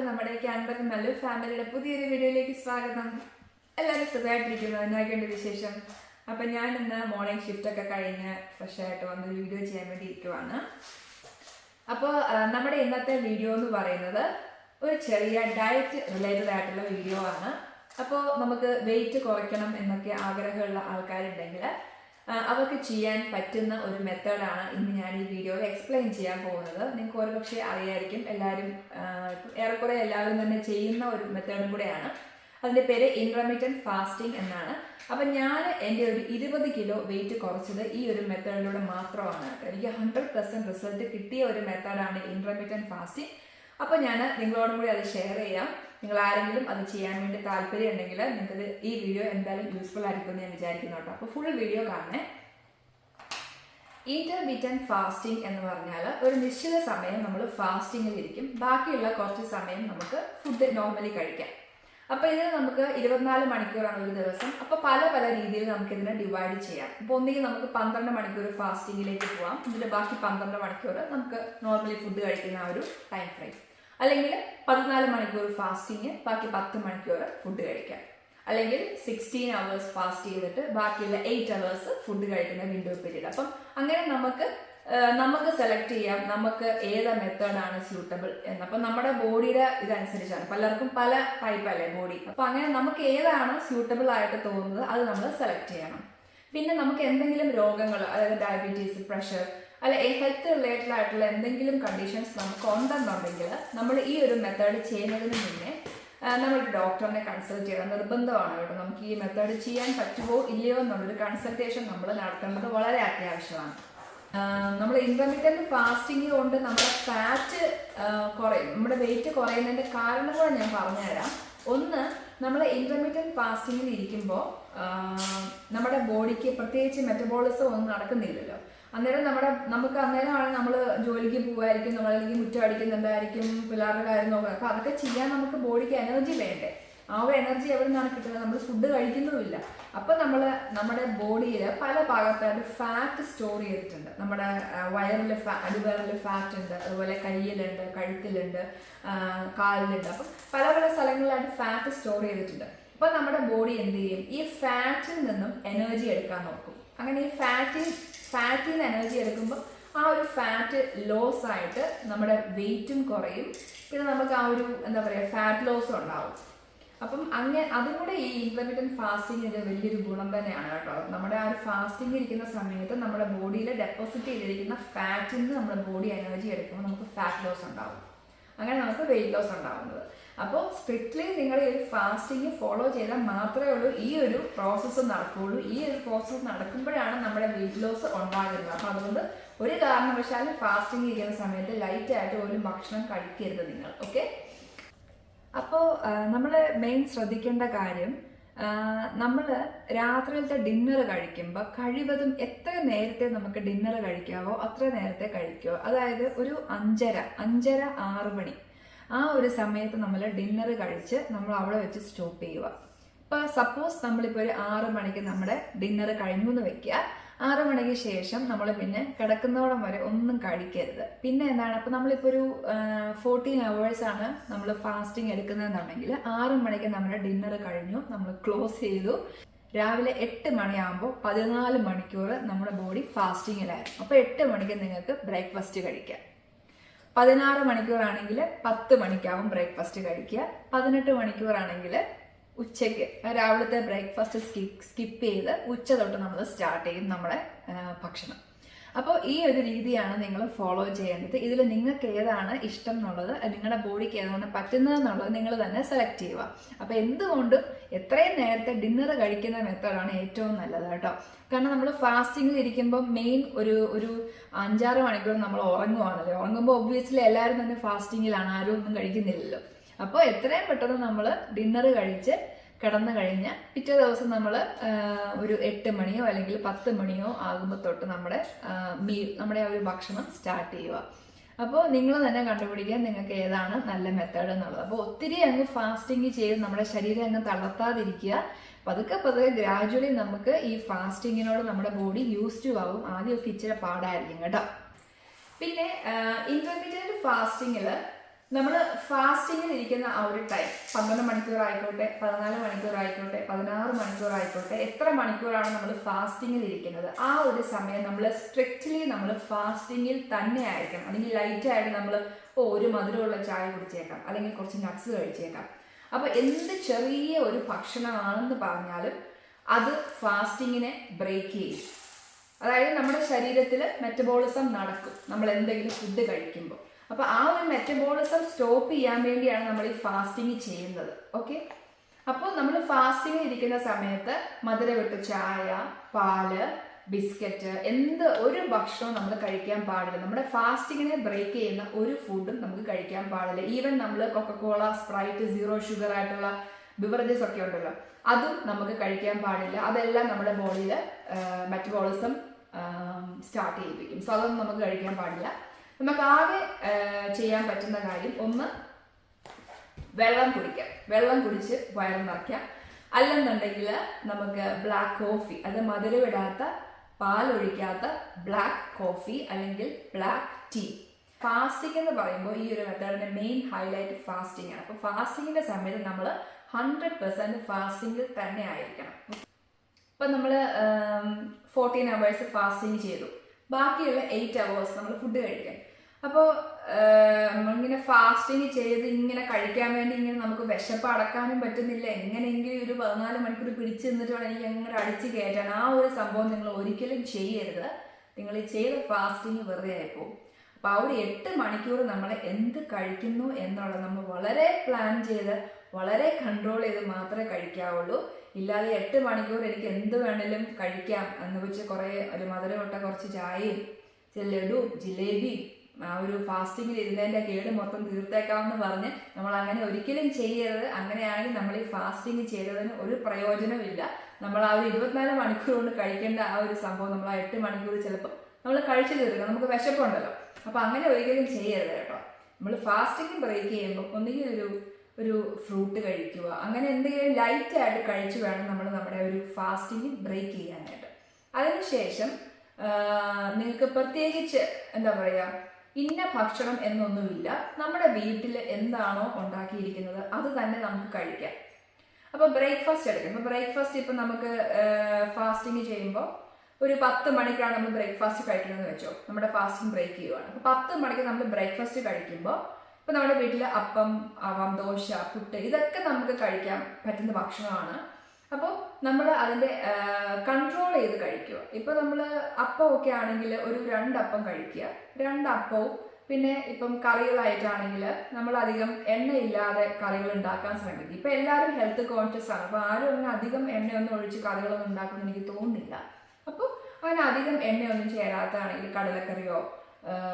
എല്ലാവർക്കും നമ്മുടെ ക്യാൻബർ മല്ലു ഫാമിലിയുടെ പുതിയൊരു വീഡിയോയിലേക്ക് സ്വാഗതം. എല്ലാവരും സുഖമായിട്ടിരിക്കുന്നു. എന്നാക്കേണ്ട വിശേഷം? അപ്പം ഞാൻ ഇന്ന് മോർണിംഗ് ഷിഫ്റ്റ് ഒക്കെ കഴിഞ്ഞ് ഫ്രഷ് ആയിട്ട് വന്ന് വീഡിയോ ചെയ്യാൻ വേണ്ടി ഇരിക്കുവാണ്. അപ്പോൾ നമ്മുടെ ഇന്നത്തെ വീഡിയോ എന്ന് പറയുന്നത് ഒരു ചെറിയ ഡയറ്റ് റിലേറ്റഡ് ആയിട്ടുള്ള വീഡിയോ ആണ്. അപ്പോൾ നമുക്ക് വെയിറ്റ് കുറയ്ക്കണം എന്നൊക്കെ ആഗ്രഹമുള്ള ആൾക്കാരുണ്ടെങ്കിൽ അവർക്ക് ചെയ്യാൻ പറ്റുന്ന ഒരു മെത്തേഡാണ് ഇന്ന് ഞാൻ ഈ വീഡിയോയിൽ എക്സ്പ്ലെയിൻ ചെയ്യാൻ പോകുന്നത്. നിങ്ങൾക്ക് ഒരുപക്ഷെ അറിയായിരിക്കും എല്ലാവരും ഏറെക്കുറെ എല്ലാവരും തന്നെ ചെയ്യുന്ന ഒരു മെത്തേഡും കൂടെയാണ്. അതിന്റെ പേര് ഇൻട്രമീഡിയന്റ് ഫാസ്റ്റിംഗ് എന്നാണ്. അപ്പം ഞാൻ എന്റെ ഒരു ഇരുപത് കിലോ വെയിറ്റ് കുറച്ചത് ഈ ഒരു മെത്തേഡിലൂടെ മാത്രമാണ്. എനിക്ക് ഹൺഡ്രഡ് പെർസെന്റ് റിസൾട്ട് കിട്ടിയ ഒരു മെത്തേഡാണ് ഇൻട്രമീഡിയന്റ് ഫാസ്റ്റിംഗ് അപ്പോൾ ഞാൻ നിങ്ങളോടും കൂടി അത് ഷെയർ ചെയ്യാം. നിങ്ങൾ ആരെങ്കിലും അത് ചെയ്യാൻ വേണ്ടി താല്പര്യം ഉണ്ടെങ്കിൽ നിങ്ങൾക്ക് ഈ വീഡിയോ എന്തായാലും യൂസ്ഫുൾ ആയിരിക്കും എന്ന് ഞാൻ വിചാരിക്കുന്നു കേട്ടോ. അപ്പോൾ ഫുൾ വീഡിയോ കാണണേ. ഇന്റർമീഡിയന്റ് ഫാസ്റ്റിംഗ് എന്ന് പറഞ്ഞാൽ ഒരു നിശ്ചിത സമയം നമ്മൾ ഫാസ്റ്റിങ്ങിൽ ഇരിക്കും. ബാക്കിയുള്ള കുറച്ച് സമയം നമുക്ക് ഫുഡ് നോർമലി കഴിക്കാം. അപ്പോൾ ഇതിന് നമുക്ക് ഇരുപത്തിനാല് മണിക്കൂറാണ് ഒരു ദിവസം. അപ്പോൾ പല പല രീതിയിൽ നമുക്ക് ഇതിനെ ഡിവൈഡ് ചെയ്യാം. അപ്പോൾ ഒന്നുകിൽ നമുക്ക് പന്ത്രണ്ട് മണിക്കൂർ ഫാസ്റ്റിങ്ങിലേക്ക് പോവാം. ഇതിൽ ബാക്കി പന്ത്രണ്ട് മണിക്കൂർ നമുക്ക് നോർമലി ഫുഡ് കഴിക്കുന്ന ഒരു ടൈം ഫ്രെയിം അല്ലെങ്കിൽ പതിനാല് മണിക്കൂർ ഫാസ്റ്റിങ് ബാക്കി പത്ത് മണിക്കൂർ ഫുഡ് കഴിക്കാം. അല്ലെങ്കിൽ സിക്സ്റ്റീൻ അവേഴ്സ് ഫാസ്റ്റ് ചെയ്തിട്ട് ബാക്കിയുള്ള എയ്റ്റ് അവേഴ്സ് ഫുഡ് കഴിക്കുന്ന വിൻഡോ പീരീഡ് അപ്പം അങ്ങനെ നമുക്ക് നമുക്ക് സെലക്ട് ചെയ്യാം നമുക്ക് ഏത് മെത്തേഡാണ് സ്യൂട്ടബിൾ എന്ന്. അപ്പം നമ്മുടെ ബോഡിയുടെ ഇതനുസരിച്ചാണ്. പലർക്കും പല ടൈപ്പ് അല്ലേ ബോഡി അപ്പം അങ്ങനെ നമുക്ക് ഏതാണ് സ്യൂട്ടബിൾ ആയിട്ട് തോന്നുന്നത് അത് നമ്മൾ സെലക്ട് ചെയ്യണം. പിന്നെ നമുക്ക് എന്തെങ്കിലും രോഗങ്ങൾ അതായത് ഡയബറ്റീസ് പ്രഷർ അല്ല ഹെൽത്ത് റിലേറ്റഡ് ആയിട്ടുള്ള എന്തെങ്കിലും കണ്ടീഷൻസ് നമുക്ക് ഉണ്ടെന്നുണ്ടെങ്കിൽ നമ്മൾ ഈ ഒരു മെത്തേഡ് ചെയ്യുന്നതിന് മുന്നേ നമ്മൾ ഡോക്ടറിനെ കൺസൾട്ട് ചെയ്യണം. നിർബന്ധമാണ് കേട്ടോ. നമുക്ക് ഈ മെത്തേഡ് ചെയ്യാൻ പറ്റുമോ ഇല്ലയോ എന്നുള്ളൊരു കൺസൾട്ടേഷൻ നമ്മൾ നടത്തേണ്ടത് വളരെ അത്യാവശ്യമാണ്. നമ്മൾ ഇന്റർമീഡിയറ്റ് ഫാസ്റ്റിംഗ് കൊണ്ട് നമ്മുടെ ഫാറ്റ് കുറയും. നമ്മുടെ വെയിറ്റ് കുറയുന്നതിന്റെ കാരണം കൂടെ ഞാൻ പറഞ്ഞുതരാം. ഒന്ന് നമ്മൾ ഇന്റർമീഡിയറ്റ് ഫാസ്റ്റിങ്ങിൽ ഇരിക്കുമ്പോൾ നമ്മുടെ ബോഡിക്ക് പ്രത്യേകിച്ച് മെറ്റബോളിസം ഒന്നും നടക്കുന്നില്ലല്ലോ. അന്നേരം നമ്മുടെ നമുക്ക് അന്നേരമാണ് നമ്മൾ ജോലിക്ക് പോകുമായിരിക്കും നമ്മളല്ലെങ്കിൽ മുറ്റം അടിക്കുന്നുണ്ടായിരിക്കും പിള്ളേരുടെ കാര്യം നോക്കുക. അപ്പോൾ അതൊക്കെ ചെയ്യാൻ നമുക്ക് ബോഡിക്ക് എനർജി വേണ്ടേ? ആ ഒരു എനർജി എവിടെ നിന്നാണ് കിട്ടുന്നത്? നമ്മൾ ഫുഡ് കഴിക്കുന്നുമില്ല. അപ്പം നമ്മൾ നമ്മുടെ ബോഡിയിൽ പല ഭാഗത്തായിട്ട് ഫാറ്റ് സ്റ്റോർ ചെയ്തിട്ടുണ്ട്. നമ്മുടെ വയറിൽ ഫാ അടിവയറിൽ ഫാറ്റ് ഉണ്ട്. അതുപോലെ കയ്യിലുണ്ട് കഴുത്തിലുണ്ട് കാലിലുണ്ട്. അപ്പം പല പല സ്ഥലങ്ങളിലായിട്ട് ഫാറ്റ് സ്റ്റോർ ചെയ്തിട്ടുണ്ട്. അപ്പം നമ്മുടെ ബോഡി എന്ത് ചെയ്യും? ഈ ഫാറ്റിൽ നിന്നും എനർജി എടുക്കാൻ നോക്കും. അങ്ങനെ ഈ ഫാറ്റിൽ ഫാറ്റിൽ നിന്ന് എനർജി എടുക്കുമ്പോൾ ആ ഒരു ഫാറ്റ് ലോസ് ആയിട്ട് നമ്മുടെ വെയിറ്റും കുറയും. പിന്നെ നമുക്ക് ആ ഒരു എന്താ പറയുക ഫാറ്റ് ലോസ് ഉണ്ടാവും. അപ്പം അങ്ങനെ അതും കൂടെ ഈ ഫാസ്റ്റിംഗ് ഒരു വലിയൊരു ഗുണം തന്നെയാണ് കേട്ടോ. നമ്മുടെ ആ ഒരു ഫാസ്റ്റിംഗ് ഇരിക്കുന്ന സമയത്ത് നമ്മുടെ ബോഡിയിൽ ഡെപ്പോസിറ്റ് ചെയ്തിരിക്കുന്ന ഫാറ്റിൽ നിന്ന് നമ്മുടെ ബോഡി എനർജി എടുക്കുമ്പോൾ നമുക്ക് ഫാറ്റ് ലോസ് ഉണ്ടാവും. അങ്ങനെ നമുക്ക് വെയിറ്റ് ലോസ് ഉണ്ടാവുന്നത്. അപ്പോൾ സ്ട്രിക്ട്ലി നിങ്ങൾ ഈ ഫാസ്റ്റിംഗ് ഫോളോ ചെയ്താൽ മാത്രമേ ഉള്ളൂ. ഈ ഒരു പ്രോസസ്സ് നടക്കുകയുള്ളൂ ഈ ഒരു പ്രോസസ്സ് നടക്കുമ്പോഴാണ് നമ്മുടെ വെയിറ്റ് ലോസ് ഉണ്ടാകുന്നത്. അപ്പോൾ അതുകൊണ്ട് ഒരു കാരണവശാലും ഫാസ്റ്റിംഗ് ഇരിക്കുന്ന സമയത്ത് ലൈറ്റ് ആയിട്ട് ഒരു ഭക്ഷണം കഴിക്കരുത് നിങ്ങൾ. ഓക്കെ അപ്പോൾ നമ്മൾ മെയിൻ ശ്രദ്ധിക്കേണ്ട കാര്യം നമ്മൾ രാത്രിയിലത്തെ ഡിന്നർ കഴിക്കുമ്പോൾ കഴിവതും എത്ര നേരത്തെ നമുക്ക് ഡിന്നർ കഴിക്കാവോ അത്ര നേരത്തെ കഴിക്കുക അതായത് ഒരു അഞ്ചര അഞ്ചര ആറ് മണി. ആ ഒരു സമയത്ത് നമ്മൾ ഡിന്നർ കഴിച്ച് നമ്മൾ അവിടെ വെച്ച് സ്റ്റോപ്പ് ചെയ്യുക. ഇപ്പോൾ സപ്പോസ് നമ്മളിപ്പോൾ ഒരു ആറ് മണിക്ക് നമ്മുടെ ഡിന്നർ കഴിഞ്ഞു എന്ന് വെക്കുക. ആറ് മണിക്ക് ശേഷം നമ്മൾ പിന്നെ കിടക്കുന്നോളം വരെ ഒന്നും കഴിക്കരുത്. പിന്നെ എന്താണ്? അപ്പോൾ നമ്മളിപ്പോൾ ഒരു ഫോർട്ടീൻ ആണ് നമ്മൾ ഫാസ്റ്റിംഗ് എടുക്കുന്നതെന്നുണ്ടെങ്കിൽ ആറ് മണിക്ക് നമ്മുടെ ഡിന്നർ കഴിഞ്ഞു നമ്മൾ ക്ലോസ് ചെയ്തു. രാവിലെ എട്ട് മണിയാകുമ്പോൾ പതിനാല് മണിക്കൂർ നമ്മുടെ ബോഡി ഫാസ്റ്റിങ്ങിലായിരുന്നു അപ്പോൾ എട്ട് മണിക്ക് നിങ്ങൾക്ക് ബ്രേക്ക്ഫാസ്റ്റ് കഴിക്കാം. പതിനാറ് മണിക്കൂറാണെങ്കിൽ പത്ത് മണിക്കാവും ബ്രേക്ക്ഫാസ്റ്റ് കഴിക്കുക. പതിനെട്ട് മണിക്കൂറാണെങ്കിൽ ഉച്ചയ്ക്ക് രാവിലത്തെ ബ്രേക്ക്ഫാസ്റ്റ് സ്കിപ്പ് സ്കിപ്പ് ചെയ്ത് ഉച്ച തൊട്ട് നമ്മൾ സ്റ്റാർട്ട് ചെയ്യും നമ്മുടെ ആ, ഭക്ഷണം. അപ്പോൾ ഈ ഒരു രീതിയാണ് നിങ്ങൾ ഫോളോ ചെയ്യേണ്ടത്. ഇതിൽ നിങ്ങൾക്ക് ഏതാണ് ഇഷ്ടം എന്നുള്ളത് നിങ്ങളുടെ ബോഡിക്ക് ഏതാണ് പറ്റുന്നത് എന്നുള്ളത് നിങ്ങൾ തന്നെ സെലക്ട് ചെയ്യുക. അപ്പോൾ എന്തുകൊണ്ടും എത്രയും നേരത്തെ ഡിന്നർ കഴിക്കുന്ന മെത്തേഡാണ് ഏറ്റവും നല്ലത് കേട്ടോ. കാരണം നമ്മൾ ഫാസ്റ്റിംഗിൽ ഇരിക്കുമ്പോൾ മെയിൻ ഒരു ഒരു അഞ്ചാറ് മണിക്കൂർ നമ്മൾ ഉറങ്ങുവാണല്ലോ. ഉറങ്ങുമ്പോൾ ഒബ്വിയസ്ലി എല്ലാവരും തന്നെ ഫാസ്റ്റിങ്ങിലാണ് ആരും ഒന്നും കഴിക്കുന്നില്ലല്ലോ. അപ്പോൾ എത്രയും പെട്ടെന്ന് നമ്മൾ ഡിന്നർ കഴിച്ച് കിടന്നു കഴിഞ്ഞ് പിറ്റേ ദിവസം നമ്മൾ ഒരു എട്ട് മണിയോ അല്ലെങ്കിൽ പത്ത് മണിയോ ആകുമ്പോൾ തൊട്ട് നമ്മുടെ മീൽ നമ്മുടെ ആ ഒരു ഭക്ഷണം സ്റ്റാർട്ട് ചെയ്യുക. അപ്പോൾ നിങ്ങൾ തന്നെ കണ്ടുപിടിക്കുക നിങ്ങൾക്ക് ഏതാണ് നല്ല മെത്തേഡ് എന്നുള്ളത്. അപ്പോൾ ഒത്തിരി അങ്ങ് ഫാസ്റ്റിംഗ് ചെയ്ത് നമ്മുടെ ശരീരം അങ്ങ് തളർത്താതിരിക്കുക. പതുക്കെ പതുക്കെ ഗ്രാജുവലി നമുക്ക് ഈ ഫാസ്റ്റിങ്ങിനോട് നമ്മുടെ ബോഡി യൂസ്ഡ് ആവും. ആദ്യമൊക്കെ ഇച്ചിരി പാടായിരിക്കും കേട്ടോ. പിന്നെ ഇന്റർമീഡിയറ്റ് ഫാസ്റ്റിങ്ങിൽ നമ്മൾ ഫാസ്റ്റിങ്ങിൽ ഇരിക്കുന്ന ആ ഒരു ടൈം പന്ത്രണ്ട് മണിക്കൂർ ആയിക്കോട്ടെ പതിനാല് മണിക്കൂർ ആയിക്കോട്ടെ പതിനാറ് മണിക്കൂർ ആയിക്കോട്ടെ എത്ര മണിക്കൂറാണ് നമ്മൾ ഫാസ്റ്റിങ്ങിൽ ഇരിക്കുന്നത് ആ ഒരു സമയം നമ്മൾ സ്ട്രിക്റ്റ്ലി നമ്മൾ ഫാസ്റ്റിങ്ങിൽ തന്നെ ആയിരിക്കണം. അല്ലെങ്കിൽ ലൈറ്റായിട്ട് നമ്മൾ ഓ ഒരു മധുരമുള്ള ചായ കുടിച്ചേക്കാം. അല്ലെങ്കിൽ കുറച്ച് നട്ട്സ് കഴിച്ചേക്കാം. അപ്പോൾ എന്ത് ചെറിയ ഒരു ഭക്ഷണമാണെന്ന് പറഞ്ഞാലും അത് ഫാസ്റ്റിങ്ങിനെ ബ്രേക്ക് ചെയ്യും. അതായത് നമ്മുടെ ശരീരത്തിൽ മെറ്റബോളിസം നടക്കും. നമ്മൾ എന്തെങ്കിലും ഫുഡ് കഴിക്കുമ്പോൾ അപ്പോൾ ആ ഒരു മെറ്റബോളിസം സ്റ്റോപ്പ് ചെയ്യാൻ വേണ്ടിയാണ് നമ്മൾ ഈ ഫാസ്റ്റിംഗ് ചെയ്യുന്നത്. ഓക്കെ അപ്പോൾ നമ്മൾ ഫാസ്റ്റിംഗ് ഇരിക്കുന്ന സമയത്ത് മധുരവിട്ട ചായ പാൽ ബിസ്ക്കറ്റ് എന്ത് ഒരു ഭക്ഷണവും നമ്മൾ കഴിക്കാൻ പാടില്ല. നമ്മുടെ ഫാസ്റ്റിങ്ങിനെ ബ്രേക്ക് ചെയ്യുന്ന ഒരു ഫുഡും നമുക്ക് കഴിക്കാൻ പാടില്ല. ഈവൻ നമ്മൾ Coca Cola Sprite zero sugar ആയിട്ടുള്ള ബിവറേജസ് ഒക്കെ ഉണ്ടല്ലോ അതും നമുക്ക് കഴിക്കാൻ പാടില്ല. അതെല്ലാം നമ്മുടെ ബോഡിയിൽ മെറ്റബോളിസം സ്റ്റാർട്ട് ചെയ്യിപ്പിക്കും. സോ അതൊന്നും നമുക്ക് കഴിക്കാൻ പാടില്ല. നമുക്ക് ആകെ ചെയ്യാൻ പറ്റുന്ന കാര്യം ഒന്ന് വെള്ളം കുടിക്കാം. വെള്ളം കുടിച്ച് വയറ് നിറയ്ക്കാം. അല്ലെന്നുണ്ടെങ്കിൽ നമുക്ക് ബ്ലാക്ക് കോഫി അത് മധുരമിടാത്ത പാലൊഴിക്കാത്ത ബ്ലാക്ക് കോഫി അല്ലെങ്കിൽ ബ്ലാക്ക് ടീ ഫാസ്റ്റിംഗ് എന്ന് പറയുമ്പോൾ ഈ ഒരു മെത്തേഡിന്റെ മെയിൻ ഹൈലൈറ്റ് ഫാസ്റ്റിംഗ് ആണ്. അപ്പോൾ ഫാസ്റ്റിങ്ങിന്റെ സമയത്ത് നമ്മൾ ഹൺഡ്രഡ് പെർസെന്റ് ഫാസ്റ്റിംഗിൽ തന്നെ ആയിരിക്കണം. ഇപ്പം നമ്മൾ ഫോർട്ടീൻ അവേഴ്സ് ഫാസ്റ്റിംഗ് ചെയ്തു. ബാക്കിയുള്ള എയ്റ്റ് അവേഴ്സ് നമ്മൾ ഫുഡ് കഴിക്കാം. അപ്പോൾ നമ്മളിങ്ങനെ ഫാസ്റ്റിംഗ് ചെയ്ത് ഇങ്ങനെ കഴിക്കാൻ വേണ്ടി ഇങ്ങനെ നമുക്ക് വിശപ്പ് അടക്കാനും പറ്റുന്നില്ല. എങ്ങനെയെങ്കിലും ഒരു പതിനാല് മണിക്കൂർ പിടിച്ചു നിന്നിട്ട് വേണം എനിക്ക് അങ്ങനെ അടിച്ച് കയറ്റാൻ ആ ഒരു സംഭവം നിങ്ങൾ ഒരിക്കലും ചെയ്യരുത്. നിങ്ങൾ ഈ ചെയ്ത ഫാസ്റ്റിംഗ് വെറുതെ ആയിപ്പോവും അപ്പോൾ ആ ഒരു എട്ട് മണിക്കൂർ നമ്മൾ എന്ത് കഴിക്കുന്നു എന്നുള്ളത് നമ്മൾ വളരെ പ്ലാൻ ചെയ്ത് വളരെ കൺട്രോൾ ചെയ്ത് മാത്രമേ കഴിക്കാവുള്ളൂ. ഇല്ലാതെ എട്ട് മണിക്കൂർ എനിക്ക് എന്ത് വേണേലും കഴിക്കാം എന്ന് വെച്ച് കുറേ ഒരു മധുരമിട്ട കുറച്ച് ചായയും ലഡു ജിലേബിയും ആ ഒരു ഫാസ്റ്റിങ്ങിൽ ഇരുന്നതിന്റെ കേട് മൊത്തം തീർത്തേക്കാമെന്ന് പറഞ്ഞ് നമ്മൾ അങ്ങനെ ഒരിക്കലും ചെയ്യരുത്. അങ്ങനെയാണെങ്കിൽ നമ്മൾ ഈ ഫാസ്റ്റിംഗ് ചെയ്തതിന് ഒരു പ്രയോജനമില്ല നമ്മൾ ആ ഒരു ഇരുപത്തിനാല് മണിക്കൂർ കൊണ്ട് കഴിക്കേണ്ട ആ ഒരു സംഭവം നമ്മൾ ആ എട്ട് മണിക്കൂർ ചിലപ്പോൾ നമ്മൾ കഴിച്ചു തീർക്കുക നമുക്ക് വിശപ്പുണ്ടല്ലോ. അപ്പോൾ അങ്ങനെ ഒരിക്കലും ചെയ്യരുത് കേട്ടോ. നമ്മൾ ഫാസ്റ്റിംഗ് ബ്രേക്ക് ചെയ്യുമ്പോൾ ഒന്നുകിൽ ഒരു ഒരു ഫ്രൂട്ട് കഴിക്കുക. അങ്ങനെ എന്തെങ്കിലും ലൈറ്റ് ആയിട്ട് കഴിച്ചു വേണം നമ്മൾ നമ്മുടെ ഒരു ഫാസ്റ്റിംഗ് ബ്രേക്ക് ചെയ്യാനായിട്ട്. അതിനുശേഷം നിങ്ങൾക്ക് പ്രത്യേകിച്ച് എന്താ പറയുക ഇന്ന ഭക്ഷണം എന്നൊന്നുമില്ല. നമ്മുടെ വീട്ടിൽ എന്താണോ ഉണ്ടാക്കിയിരിക്കുന്നത് അത് തന്നെ നമുക്ക് കഴിക്കാം. അപ്പോൾ ബ്രേക്ക്ഫാസ്റ്റ് എടുക്കാം. ഇപ്പോൾ ബ്രേക്ക്ഫാസ്റ്റ് ഇപ്പം നമുക്ക് ഫാസ്റ്റിംഗ് ചെയ്യുമ്പോൾ ഒരു പത്ത് മണിക്കാണ് നമ്മൾ ബ്രേക്ക്ഫാസ്റ്റ് കഴിക്കുന്നതെന്ന് വെച്ചോ. നമ്മുടെ ഫാസ്റ്റിംഗ് ബ്രേക്ക് ചെയ്യുവാണ്. അപ്പോൾ പത്ത് മണിക്ക് നമ്മൾ ബ്രേക്ക്ഫാസ്റ്റ് കഴിക്കുമ്പോൾ ഇപ്പം നമ്മുടെ വീട്ടിൽ അപ്പം ആവാം ദോശ പുട്ട് ഇതൊക്കെ നമുക്ക് കഴിക്കാൻ പറ്റുന്ന ഭക്ഷണമാണ് അപ്പോൾ നമ്മൾ അതിന്റെ കൺട്രോൾ ചെയ്ത് കഴിക്കുക. ഇപ്പോൾ നമ്മൾ അപ്പം ഒക്കെ ആണെങ്കിൽ ഒരു രണ്ടപ്പം കഴിക്കുക. രണ്ടപ്പവും പിന്നെ ഇപ്പം കറികളായിട്ടാണെങ്കിൽ നമ്മൾ അധികം എണ്ണയില്ലാതെ കറികൾ ഉണ്ടാക്കാൻ ശ്രമിക്കും ഇപ്പം എല്ലാവരും ഹെൽത്ത് കോൺഷ്യസ് ആണ്. അപ്പോൾ ആരും അങ്ങനെ അധികം എണ്ണയൊന്നും ഒഴിച്ച് കറികളൊന്നും ഉണ്ടാക്കുമെന്ന് എനിക്ക് തോന്നുന്നില്ല. അപ്പോൾ അങ്ങനെ അധികം എണ്ണയൊന്നും ചേരാത്തതാണെങ്കിൽ കടലക്കറിയോ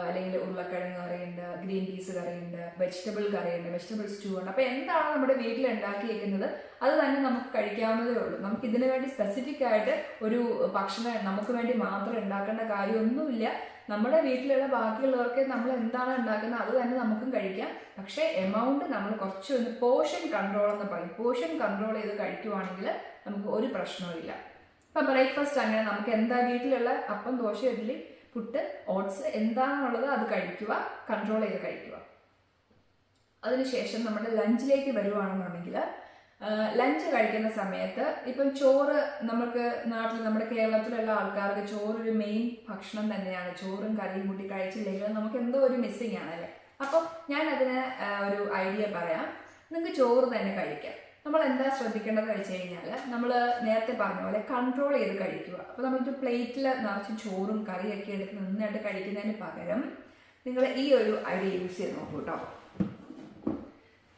അല്ലെങ്കിൽ ഉരുളക്കിഴങ്ങ് കറിയുണ്ട് ഗ്രീൻ പീസ് കറിയുണ്ട് വെജിറ്റബിൾ കറിയുണ്ട് വെജിറ്റബിൾ സ്റ്റൂ ഉണ്ട്. അപ്പോൾ എന്താണ് നമ്മുടെ വീട്ടിൽ ഉണ്ടാക്കിയേക്കുന്നത്? അത് തന്നെ നമുക്ക് കഴിക്കാവുന്നതേ ഉള്ളൂ. നമുക്ക് ഇതിനു വേണ്ടി സ്പെസിഫിക് ആയിട്ട് ഒരു ഭക്ഷണം നമുക്ക് വേണ്ടി മാത്രം ഉണ്ടാക്കേണ്ട കാര്യമൊന്നുമില്ല. നമ്മുടെ വീട്ടിലുള്ള ബാക്കിയുള്ളവർക്ക് നമ്മൾ എന്താണ് ഉണ്ടാക്കുന്നത് അത് തന്നെ നമുക്കും കഴിക്കാം. പക്ഷേ എമൗണ്ട് നമ്മൾ കുറച്ച് ഒന്ന് പോർഷൻ കൺട്രോൾ എന്ന് പറയും. പോഷൻ കൺട്രോൾ ചെയ്ത് കഴിക്കുവാണെങ്കിൽ നമുക്ക് ഒരു പ്രശ്നവും ഇല്ല ഇപ്പം ബ്രേക്ക്ഫാസ്റ്റ് അങ്ങനെ നമുക്ക് എന്താ വീട്ടിലുള്ള അപ്പം ദോശ ഇഡ്ഡലി പുട്ട് ഓട്സ് എന്താണെന്നുള്ളത് അത് കഴിക്കുക കൺട്രോൾ ചെയ്ത് കഴിക്കുക. അതിനുശേഷം നമ്മുടെ ലഞ്ചിലേക്ക് വരുവാണെന്നുണ്ടെങ്കിൽ ലഞ്ച് കഴിക്കുന്ന സമയത്ത് ഇപ്പം ചോറ് നമുക്ക് നാട്ടിൽ നമ്മുടെ കേരളത്തിലുള്ള ആൾക്കാർക്ക് ചോറ് ഒരു മെയിൻ ഭക്ഷണം തന്നെയാണ്. ചോറും കറിയും കൂട്ടി കഴിച്ചില്ലെങ്കിൽ നമുക്ക് എന്തോ ഒരു മിസ്സിങ് അല്ലേ? അപ്പം ഞാൻ അതിന് ഒരു ഐഡിയ പറയാം. നിങ്ങൾക്ക് ചോറ് തന്നെ കഴിക്കാം. നമ്മൾ എന്താ ശ്രദ്ധിക്കേണ്ടത് വെച്ച് കഴിഞ്ഞാൽ നമ്മൾ നേരത്തെ പറഞ്ഞ പോലെ കൺട്രോൾ ചെയ്ത് കഴിക്കുക. അപ്പോൾ നമ്മളൊരു പ്ലേറ്റിൽ നിറച്ച് ചോറും കറിയൊക്കെ എടുത്ത് നന്നായിട്ട് കഴിക്കുന്നതിന് പകരം നിങ്ങൾ ഈ ഒരു ഐഡിയ യൂസ് ചെയ്ത് നോക്കൂ കേട്ടോ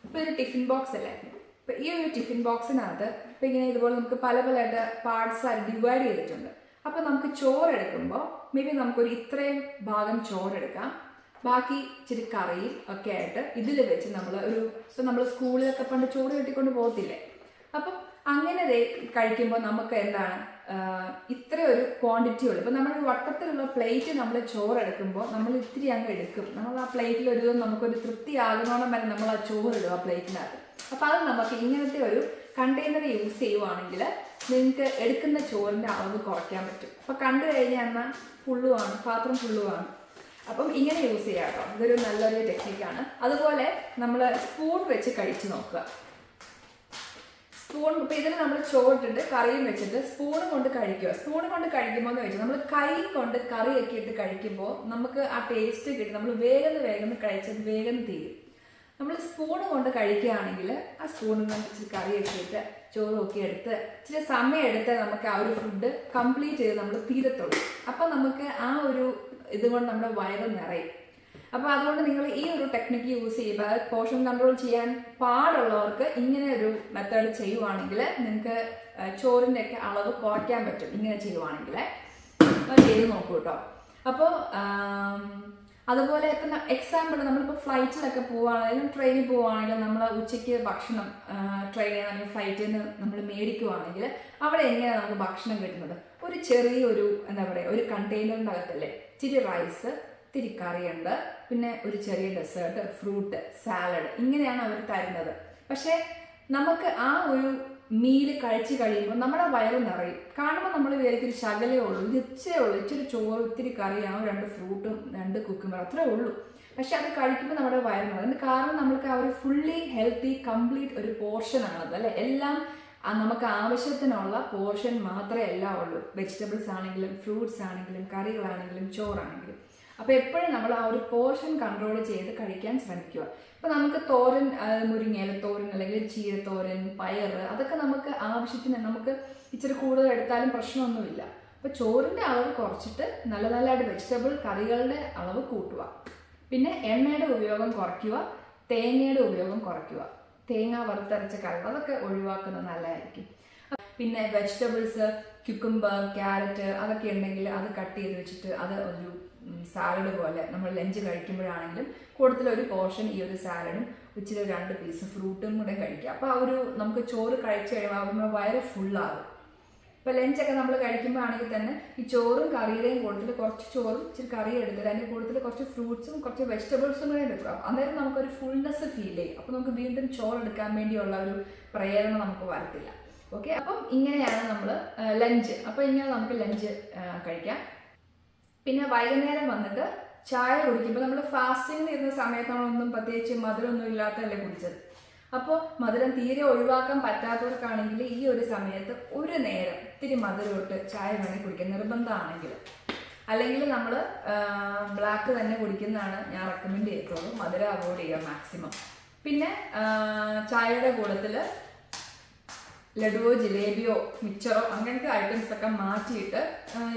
ഇപ്പോൾ ഒരു ടിഫിൻ ബോക്സ് അല്ലേ? ഇപ്പൊ ഈ ഒരു ടിഫിൻ ബോക്സിനകത്ത് ഇപ്പൊ ഇങ്ങനെ ഇതുപോലെ നമുക്ക് പല പല പാർട്സ് ആയി ഡിവൈഡ് ചെയ്തിട്ടുണ്ട്. അപ്പോൾ നമുക്ക് ചോറ് എടുക്കുമ്പോൾ മേ ബി നമുക്കൊരു ഇത്രയും ഭാഗം ചോറ് എടുക്കാം. ബാക്കി ഇച്ചിരി കറിയും ഒക്കെ ആയിട്ട് ഇതിൽ വെച്ച് നമ്മൾ ഒരു ഇപ്പം നമ്മൾ സ്കൂളിലൊക്കെ പണ്ട് ചോറ് കെട്ടിക്കൊണ്ട് പോകത്തില്ലേ? അപ്പം അങ്ങനെ കഴിക്കുമ്പോൾ നമുക്ക് എന്താണ് ഇത്ര ഒരു ക്വാണ്ടിറ്റി ഉള്ളു. ഇപ്പം നമ്മൾ വട്ടത്തിലുള്ള പ്ലേറ്റ് നമ്മൾ ചോറ് എടുക്കുമ്പോൾ നമ്മൾ ഇത്തിരി അങ്ങ് എടുക്കും. നമ്മൾ ആ പ്ലേറ്റിൽ ഒരു നമുക്കൊരു തൃപ്തി ആകുന്നോളം വരെ നമ്മൾ ആ ചോറ് ഇടും ആ പ്ലേറ്റിനകത്ത് അപ്പം അത് നമുക്ക് ഇങ്ങനത്തെ ഒരു കണ്ടെയ്നർ യൂസ് ചെയ്യുവാണെങ്കിൽ നിങ്ങൾക്ക് എടുക്കുന്ന ചോറിന്റെ അളവ് കുറയ്ക്കാൻ പറ്റും. അപ്പം കണ്ടു കഴിഞ്ഞാൽ എന്നാൽ ഫുള്ളുമാണ് പാത്രം ഫുള്ളുമാണ് അപ്പം ഇങ്ങനെ യൂസ് ചെയ്യാം കേട്ടോ ഇതൊരു നല്ലൊരു ടെക്നിക്കാണ് അതുപോലെ നമ്മൾ സ്പൂൺ വെച്ച് കഴിച്ചു നോക്കുക. സ്പൂൺ ഇപ്പം ഇതിൽ നമ്മൾ ചോറിട്ടിട്ട് കറിയും വെച്ചിട്ട് സ്പൂൺ കൊണ്ട് കഴിക്കുക. സ്പൂൺ കൊണ്ട് കഴിക്കുമ്പോൾ എന്ന് വെച്ചാൽ നമ്മൾ കൈ കൊണ്ട് കറിയൊക്കെ ഇട്ട് കഴിക്കുമ്പോൾ നമുക്ക് ആ ടേസ്റ്റ് കിട്ടും. നമ്മൾ വേഗം വേഗം കഴിച്ചത് വേഗം തീരും. നമ്മൾ സ്പൂൺ കൊണ്ട് കഴിക്കുകയാണെങ്കിൽ ആ സ്പൂണിൽ നിന്ന് ഇച്ചിരി കറിയൊക്കെ ഇട്ട് ചോറൊക്കെ എടുത്ത് ഇച്ചിരി സമയം എടുത്ത് നമുക്ക് ആ ഒരു ഫുഡ് കംപ്ലീറ്റ് ചെയ്ത് നമ്മൾ തീരത്തുള്ളൂ. അപ്പം നമുക്ക് ആ ഒരു ഇതുകൊണ്ട് നമ്മുടെ വയറ് നിറയും. അപ്പോൾ അതുകൊണ്ട് നിങ്ങൾ ഈ ഒരു ടെക്നിക്ക് യൂസ് ചെയ്യുക. പോഷൻ കൺട്രോൾ ചെയ്യാൻ പാടുള്ളവർക്ക് ഇങ്ങനെ ഒരു മെത്തേഡ് ചെയ്യുവാണെങ്കിൽ നിങ്ങൾക്ക് ചോറിന്റെ ഒക്കെ അളവ് കുറയ്ക്കാൻ പറ്റും ഇങ്ങനെ ചെയ്യുവാണെങ്കിൽ. ചെയ്ത് നോക്കൂ കേട്ടോ അപ്പോൾ അതുപോലെ ഇപ്പം എക്സാമ്പിൾ നമ്മളിപ്പോൾ ഫ്ലൈറ്റിലൊക്കെ പോവുകയാണെങ്കിലും ട്രെയിനിൽ പോവുകയാണെങ്കിലും നമ്മൾ ഉച്ചയ്ക്ക് ഭക്ഷണം ട്രെയിനിൽ അല്ലെങ്കിൽ ഫ്ലൈറ്റിൽ നിന്ന് നമ്മൾ മേടിക്കുവാണെങ്കിൽ അവിടെ എങ്ങനെയാണ് നമുക്ക് ഭക്ഷണം കിട്ടുന്നത്? ഒരു ചെറിയൊരു എന്താ പറയുക ഒരു കണ്ടെയ്നറിന്റെ അകത്തല്ലേ? ഇച്ചിരി റൈസ് ഇത്തിരി കറിയുണ്ട്. പിന്നെ ഒരു ചെറിയ ഡെസേർട്ട് ഫ്രൂട്ട് സാലഡ് ഇങ്ങനെയാണ് അവർ തരുന്നത്. പക്ഷേ നമുക്ക് ആ ഒരു മീൽ കഴിച്ചു കഴിയുമ്പോൾ നമ്മുടെ വയറ് നിറയും. കാണുമ്പോൾ നമ്മൾ ഒരു ശകലേ ഉള്ളൂ. ഇത് ഇച്ചിരി ഉള്ളൂ. ഇച്ചിരി ചോറ് ഇത്തിരി കറിയാവും രണ്ട് ഫ്രൂട്ടും രണ്ട് കുക്കുമ്പർ അത്രേ ഉള്ളൂ. പക്ഷെ അത് കഴിക്കുമ്പോൾ നമ്മുടെ വയറ് നിറയും. കാരണം നമുക്ക് ആ ഒരു ഫുള്ളി ഹെൽത്തി കംപ്ലീറ്റ് ഒരു പോർഷൻ ആണത് അല്ലെ? എല്ലാം നമുക്ക് ആവശ്യത്തിനുള്ള പോർഷൻ മാത്രമേ എല്ലാം ഉള്ളൂ. വെജിറ്റബിൾസ് ആണെങ്കിലും ഫ്രൂട്ട്സ് ആണെങ്കിലും കറികളാണെങ്കിലും ചോറാണെങ്കിലും. അപ്പോൾ എപ്പോഴും നമ്മൾ ആ ഒരു പോർഷൻ കൺട്രോൾ ചെയ്ത് കഴിക്കാൻ ശ്രമിക്കുക. ഇപ്പം നമുക്ക് തോരൻ മുരിങ്ങയില തോരൻ അല്ലെങ്കിൽ ചീരത്തോരൻ പയർ അതൊക്കെ നമുക്ക് ആവശ്യത്തിന് നമുക്ക് ഇച്ചിരി കൂടുതൽ എടുത്താലും പ്രശ്നമൊന്നുമില്ല. അപ്പോൾ ചോറിന്റെ അളവ് കുറച്ചിട്ട് നല്ല നല്ലതായിട്ട് വെജിറ്റബിൾ കറികളുടെ അളവ് കൂട്ടുക. പിന്നെ എണ്ണയുടെ ഉപയോഗം കുറയ്ക്കുക തേങ്ങയുടെ ഉപയോഗം കുറയ്ക്കുക. തേങ്ങ വറുത്തരച്ച കറി അതൊക്കെ ഒഴിവാക്കുന്നത് നല്ലതായിരിക്കും. പിന്നെ വെജിറ്റബിൾസ് ക്യുക്കുംബർ ക്യാരറ്റ് അതൊക്കെ ഉണ്ടെങ്കിൽ അത് കട്ട് ചെയ്ത് വെച്ചിട്ട് അത് ഒരു സാലഡ് പോലെ നമ്മൾ ലഞ്ച് കഴിക്കുമ്പോഴാണെങ്കിലും കൂടുതൽ ഒരു പോർഷൻ ഈ ഒരു സാലഡും ഉച്ചയിൽ രണ്ട് പീസ് ഫ്രൂട്ടും കൂടെ കഴിക്കുക അപ്പോൾ ആ ഒരു നമുക്ക് ചോറ് കഴിച്ച് കഴിയുമ്പോൾ വയറ് ഫുള്ളാകും ഇപ്പോൾ ലഞ്ചൊക്കെ നമ്മൾ കഴിക്കുമ്പോൾ ആണെങ്കിൽ തന്നെ ഈ ചോറും കറിയുടെയും കൂടുതൽ കുറച്ച് ചോറും ഇച്ചിരി കറി എടുക്കുക അതിന്റെ കൂടുതൽ കുറച്ച് ഫ്രൂട്ട്സും കുറച്ച് വെജിറ്റബിൾസും കൂടെ എടുക്കുക അന്നേരം നമുക്കൊരു ഫുൾനെസ് ഫീൽ ചെയ്യും. അപ്പോൾ നമുക്ക് വീണ്ടും ചോറ് എടുക്കാൻ വേണ്ടിയുള്ള ഒരു പ്രേരണ നമുക്ക് വരത്തില്ല. ഓക്കെ അപ്പം ഇങ്ങനെയാണ് നമ്മൾ ലഞ്ച് അപ്പോൾ ഇങ്ങനെ നമുക്ക് ലഞ്ച് കഴിക്കാം. പിന്നെ വൈകുന്നേരം വന്നിട്ട് ചായ കുടിക്കുമ്പോൾ നമ്മൾ ഫാസ്റ്റിംഗ് ഇരുന്ന സമയത്ത് നമ്മളൊന്നും പ്രത്യേകിച്ച് മധുരമൊന്നും ഇല്ലാത്തതല്ലേ കുടിച്ചത്. അപ്പോൾ മധുരം തീരെ ഒഴിവാക്കാൻ പറ്റാത്തവർക്കാണെങ്കിൽ ഈ ഒരു സമയത്ത് ഒരു നേരം ഇത്തിരി മധുരം ഇട്ട് ചായ വേണമെങ്കിൽ കുടിക്കാം നിർബന്ധമാണെങ്കിൽ. അല്ലെങ്കിൽ നമ്മൾ ബ്ലാക്ക് തന്നെ കുടിക്കുന്നതാണ് ഞാൻ റെക്കമെൻഡ് ചെയ്യത്തുള്ളൂ. മധുരം അവോയ്ഡ് ചെയ്യുക മാക്സിമം പിന്നെ ചായയുടെ കൂട്ടത്തിൽ ലഡുവോ ജിലേബിയോ മിച്ചറോ അങ്ങനത്തെ ഐറ്റംസ് ഒക്കെ മാറ്റിയിട്ട്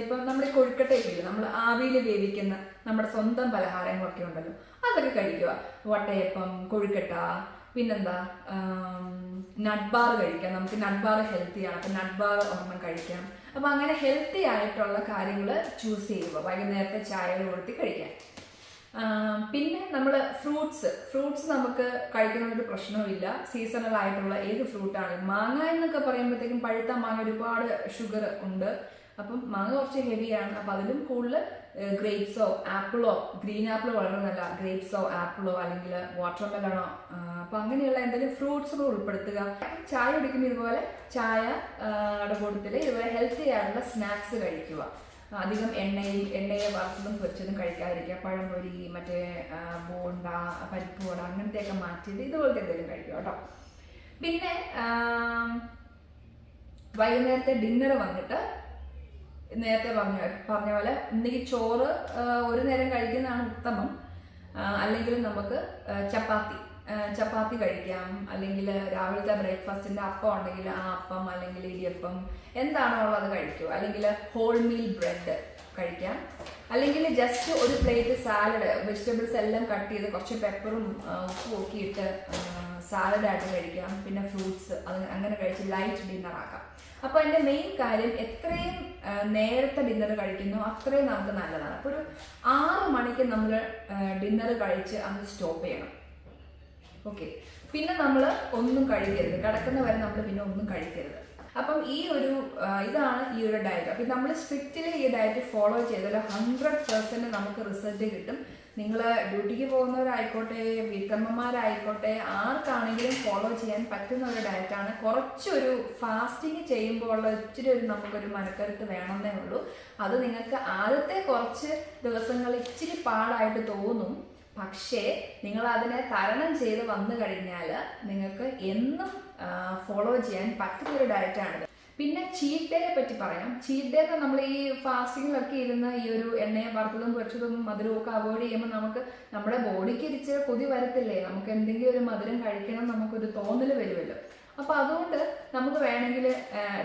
ഇപ്പൊ ഈ കൊഴുക്കട്ടയൊക്കെ നമ്മൾ ആവിയിൽ വേവിക്കുന്ന നമ്മുടെ സ്വന്തം പലഹാരങ്ങളൊക്കെ ഉണ്ടല്ലോ അതൊക്കെ കഴിക്കുക. വട്ടയപ്പം കൊഴുക്കട്ട പിന്നെന്താ നട്ട് ബാർ കഴിക്കാം. നമുക്ക് നട്ട് ബാർ ഹെൽത്തിയാണ് അപ്പം നട്ട് ബാർ ഒരെണ്ണം കഴിക്കാം. അപ്പം അങ്ങനെ ഹെൽത്തി ആയിട്ടുള്ള കാര്യങ്ങൾ ചൂസ് ചെയ്യുക. വൈകുന്നേരത്തെ ചായകൾ കൊടുത്തി കഴിക്കാൻ ആ, പിന്നെ നമ്മൾ ഫ്രൂട്ട്സ് ഫ്രൂട്ട്സ് നമുക്ക് കഴിക്കുന്ന ഒരു പ്രശ്നവുമില്ല സീസണൽ ആയിട്ടുള്ള ഏത് ഫ്രൂട്ടാണ് മാങ്ങ എന്നൊക്കെ പറയുമ്പോഴത്തേക്കും പഴുത്ത മാങ്ങ ഒരുപാട് ഷുഗർ ഉണ്ട്. അപ്പം മാങ്ങ കുറച്ച് ഹെവിയാണ് അപ്പം അതിലും കൂടുതൽ ഗ്രേപ്സോ ആപ്പിളോ ഗ്രീൻ ആപ്പിൾ വളരെ നല്ല ഗ്രേപ്സോ ആപ്പിളോ അല്ലെങ്കിൽ വാട്ടർ മെലണോ അപ്പം അങ്ങനെയുള്ള എന്തെങ്കിലും ഫ്രൂട്ട്സുകൾ ഉൾപ്പെടുത്തുക. ചായ കുടിക്കുമ്പോൾ ഇതുപോലെ ചായ യുടെ കൂട്ടത്തിൽ ഇതുപോലെ ഹെൽത്തി ആയിട്ടുള്ള സ്നാക്സ് കഴിക്കുക. അധികം എണ്ണയിൽ എണ്ണയെ വറുത്തതും പൊരിച്ചതും കഴിക്കാതിരിക്കുക. പഴംപൊരി മറ്റേ ബോണ്ട പരിപ്പ് വട അങ്ങനത്തെയൊക്കെ മാറ്റിയിട്ട് ഇതുപോലത്തെ എന്തെങ്കിലും കഴിക്കുക കേട്ടോ. പിന്നെ വൈകുന്നേരത്തെ ഡിന്നർ വന്നിട്ട് നേരത്തെ പറഞ്ഞ പറഞ്ഞ പോലെ ഒന്നുകിൽ ചോറ് ഒരു നേരം കഴിക്കുന്നതാണ് ഉത്തമം. അല്ലെങ്കിൽ നമുക്ക് ചപ്പാത്തി ചപ്പാത്തി കഴിക്കാം. അല്ലെങ്കിൽ രാവിലത്തെ ബ്രേക്ക്ഫാസ്റ്റിന്റെ അപ്പം ഉണ്ടെങ്കിൽ ആ അപ്പം അല്ലെങ്കിൽ ഇടിയപ്പം എന്താണോ ഉള്ളത് കഴിക്കുക അല്ലെങ്കിൽ ഹോൾ മീൽ ബ്രെഡ് കഴിക്കാം. അല്ലെങ്കിൽ ജസ്റ്റ് ഒരു പ്ലേറ്റ് സാലഡ് വെജിറ്റബിൾസ് എല്ലാം കട്ട് ചെയ്ത് കുറച്ച് പെപ്പറും ഉപ്പും ഒക്കെ ഇട്ട് സാലഡായിട്ട് കഴിക്കാം. പിന്നെ ഫ്രൂട്ട്സ് അങ്ങനെ കഴിച്ച് ലൈറ്റ് ഡിന്നർ ആക്കാം. അപ്പോൾ എന്റെ മെയിൻ കാര്യം എത്രയും നേരത്തെ ഡിന്നർ കഴിക്കുന്നു അത്രയും നമുക്ക് നല്ലതാണ്. അപ്പോൾ ഒരു ആറ് മണിക്ക് നമ്മൾ ഡിന്നർ കഴിച്ച് അങ്ങ് സ്റ്റോപ്പ് ചെയ്യണം. ഓക്കെ പിന്നെ നമ്മൾ ഒന്നും കഴിക്കരുത്. കിടക്കുന്ന വരെ നമ്മൾ പിന്നെ ഒന്നും കഴിക്കരുത്. അപ്പം ഈ ഒരു ഇതാണ് ഈ ഒരു ഡയറ്റ് അപ്പം നമ്മൾ സ്ട്രിക്റ്റ്ലി ഈ ഡയറ്റ് ഫോളോ ചെയ്താൽ ഹൺഡ്രഡ് പെർസെന്റ് നമുക്ക് റിസൾട്ട് കിട്ടും. നിങ്ങൾ ഡ്യൂട്ടിക്ക് പോകുന്നവരായിക്കോട്ടെ വീട്ടമ്മമാരായിക്കോട്ടെ ആർക്കാണെങ്കിലും ഫോളോ ചെയ്യാൻ പറ്റുന്ന ഒരു ഡയറ്റാണ് കുറച്ചൊരു ഫാസ്റ്റിംഗ് ചെയ്യുമ്പോൾ ഉള്ള ഇച്ചിരി ഒരു നമുക്കൊരു മനക്കരുത്ത് വേണമെന്നേ ഉള്ളൂ. അത് നിങ്ങൾക്ക് ആദ്യത്തെ കുറച്ച് ദിവസങ്ങൾ ഇച്ചിരി പാടായിട്ട് തോന്നും. പക്ഷേ നിങ്ങൾ അതിനെ തരണം ചെയ്ത് വന്നു കഴിഞ്ഞാൽ നിങ്ങൾക്ക് എന്നും ഫോളോ ചെയ്യാൻ പറ്റുന്ന ഒരു ഡയറ്റാണിത് പിന്നെ ചീറ്റ് ഡേയെ പറ്റി പറയാം. ചീറ്റ് ഡേ നമ്മൾ ഈ ഫാസ്റ്റിങ്ങിലൊക്കെ ഇരുന്ന് ഈ ഒരു എണ്ണയും വറുത്തതും പൊരിച്ചതും മധുരവും ഒക്കെ അവോയ്ഡ് ചെയ്യുമ്പോൾ നമുക്ക് നമ്മുടെ ബോഡിക്ക് ഇരിച്ച് കൊതി വരത്തില്ലേ? നമുക്ക് എന്തെങ്കിലും ഒരു മധുരം കഴിക്കണം നമുക്കൊരു തോന്നൽ വരുമല്ലോ. അപ്പോൾ അതുകൊണ്ട് നമുക്ക് വേണമെങ്കിൽ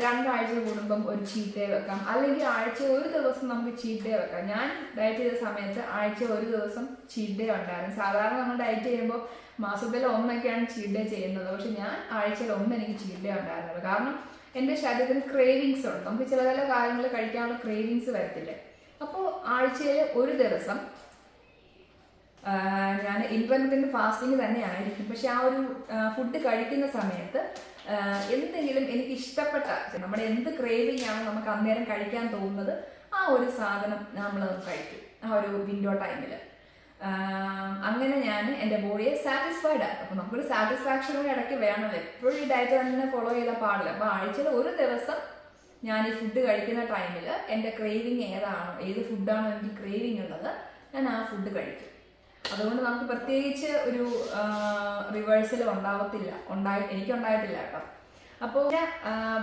രണ്ടാഴ്ച കൂടുമ്പം ഒരു ചീറ്റ് ഡേ വെക്കാം. അല്ലെങ്കിൽ ആഴ്ച ഒരു ദിവസം നമുക്ക് ചീറ്റ് ഡേ വെക്കാം. ഞാൻ ഡയറ്റ് ചെയ്ത സമയത്ത് ആഴ്ച ഒരു ദിവസം ചീറ്റ് ഡേ ഉണ്ടായിരുന്നു. സാധാരണ നമ്മൾ ഡയറ്റ് ചെയ്യുമ്പോൾ മാസത്തിൽ ഒന്നൊക്കെയാണ് ചീറ്റ് ഡേ ചെയ്യുന്നത്. പക്ഷെ ഞാൻ ആഴ്ചയിൽ ഒന്ന് എനിക്ക് ചീറ്റ് ഡേ ഉണ്ടായിരുന്നുള്ളൂ. കാരണം എന്റെ ശരീരത്തിൽ ക്രേവിങ്സ് ഉണ്ട്. നമുക്ക് ചില ചില കാര്യങ്ങൾ കഴിക്കാനുള്ള ക്രേവിങ്സ് വരത്തില്ല. അപ്പോൾ ആഴ്ചയിൽ ഒരു ദിവസം ഞാൻ ഇൻവെന്റിന്റെ ഫാസ്റ്റിംഗ് തന്നെ ആയിരിക്കും പക്ഷെ ആ ഒരു ഫുഡ് കഴിക്കുന്ന സമയത്ത് എന്തെങ്കിലും എനിക്ക് ഇഷ്ടപ്പെട്ട നമ്മുടെ എന്ത് ക്രേവിംഗ് ആണ് നമുക്ക് അന്നേരം കഴിക്കാൻ തോന്നുന്നത് ആ ഒരു സാധനം നമ്മൾ കഴിക്കും. ആ ഒരു വിൻഡോ ടൈമിൽ അങ്ങനെ ഞാൻ എന്റെ ബോഡിയെ സാറ്റിസ്ഫൈഡ് ആക്കും. അപ്പോൾ നമുക്കൊരു സാറ്റിസ്ഫാക്ഷൻ കൂടി ഇടയ്ക്ക് വേണം. എപ്പോഴും ഈ ഡയറ്റ് തന്നെ ഫോളോ ചെയ്താൽ പാടില്ല. അപ്പോൾ ആഴ്ചയിൽ ഒരു ദിവസം ഞാൻ ഈ ഫുഡ് കഴിക്കുന്ന ടൈമിൽ എന്റെ ക്രേവിങ് ഏതാണോ ഏത് ഫുഡാണോ എനിക്ക് ക്രേവിങ് ഉള്ളത് ഞാൻ ആ ഫുഡ് കഴിക്കും. അതുകൊണ്ട് നമുക്ക് പ്രത്യേകിച്ച് ഒരു റിവേഴ്സൽ ഉണ്ടാവത്തില്ല. ഉണ്ടായി എനിക്കുണ്ടായിട്ടില്ല കേട്ടോ. അപ്പോൾ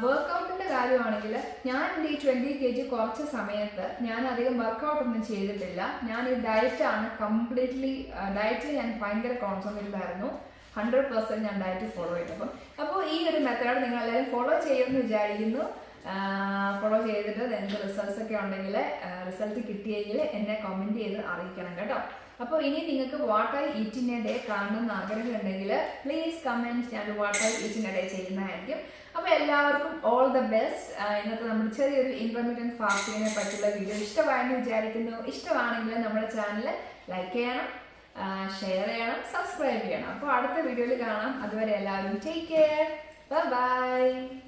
വർക്കൗട്ടിന്റെ കാര്യമാണെങ്കിൽ ഞാൻ എന്റെ ഈ ട്വന്റി കെ ജി കുറച്ച സമയത്ത് ഞാൻ അധികം വർക്കൗട്ട് ഒന്നും ചെയ്തിട്ടില്ല. ഞാൻ ഈ ഡയറ്റാണ് കംപ്ലീറ്റ്ലി ഡയറ്റിൽ ഞാൻ ഭയങ്കര കോൺസെൻട്രേറ്റഡ് ആയിരുന്നു. ഹൺഡ്രഡ് പെർസെന്റ് ഞാൻ ഡയറ്റ് ഫോളോ ചെയ്തപ്പം. അപ്പോൾ ഈ ഒരു മെത്തേഡ് നിങ്ങൾ എല്ലാവരും ഫോളോ ചെയ്യുമെന്ന് വിചാരിക്കുന്നു. ഫോളോ ചെയ്തിട്ട് നിങ്ങൾക്ക് റിസൾട്ട്സ് ഒക്കെ ഉണ്ടെങ്കിൽ റിസൾട്ട് കിട്ടിയെങ്കിൽ എന്നെ കമന്റ് ചെയ്ത് അറിയിക്കണം കേട്ടോ. അപ്പോൾ ഇനി നിങ്ങൾക്ക് വാട്ട് ഐ ഈറ്റിന്റെ ഡേ കാണണമെന്ന് ആഗ്രഹമുണ്ടെങ്കിൽ പ്ലീസ് കമന്റ് ഞാൻ what I eat in a day ചെയ്യുന്നതായിരിക്കും. അപ്പോൾ എല്ലാവർക്കും ഓൾ ദ ബെസ്റ്റ് ഇന്നത്തെ നമ്മുടെ ചെറിയൊരു ഇൻഫർമേറ്റീവ് ഫാസ്റ്റിങ്ങിനെ പറ്റിയുള്ള വീഡിയോ ഇഷ്ടമായെന്ന് വിചാരിക്കുന്നു. ഇഷ്ടമാണെങ്കിൽ നമ്മുടെ ചാനൽ ലൈക്ക് ചെയ്യണം ഷെയർ ചെയ്യണം സബ്സ്ക്രൈബ് ചെയ്യണം. അപ്പോൾ അടുത്ത വീഡിയോയിൽ കാണാം. അതുവരെ എല്ലാവരും ടേക്ക് കെയർ ബൈ